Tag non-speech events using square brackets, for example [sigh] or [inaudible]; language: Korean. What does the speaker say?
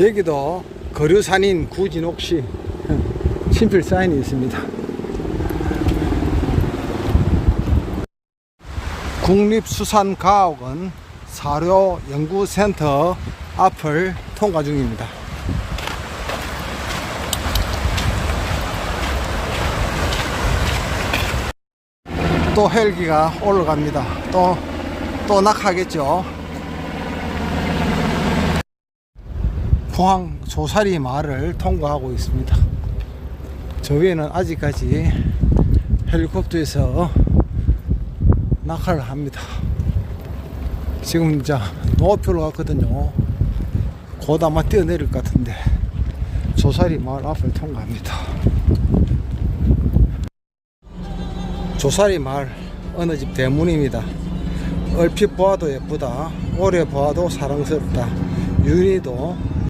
여기도 거류산인 구진옥시 [laughs] 친필 사인이 있습니다. 국립수산과학원 사료연구센터 앞을 통과 중입니다. 또 헬기가 올라갑니다. 또, 또 낙하겠죠. 포항 조사리 마을을 통과하고 있습니다. 저 위에는 아직까지 헬리콥터에서 낙하를 합니다. 지금 이제 노표로 갔거든요. 곧 아마 뛰어내릴 것 같은데 조사리 마을 앞을 통과합니다. 조사리 마을 어느 집 대문입니다. 얼핏 보아도 예쁘다. 오래 보아도 사랑스럽다. 윤희도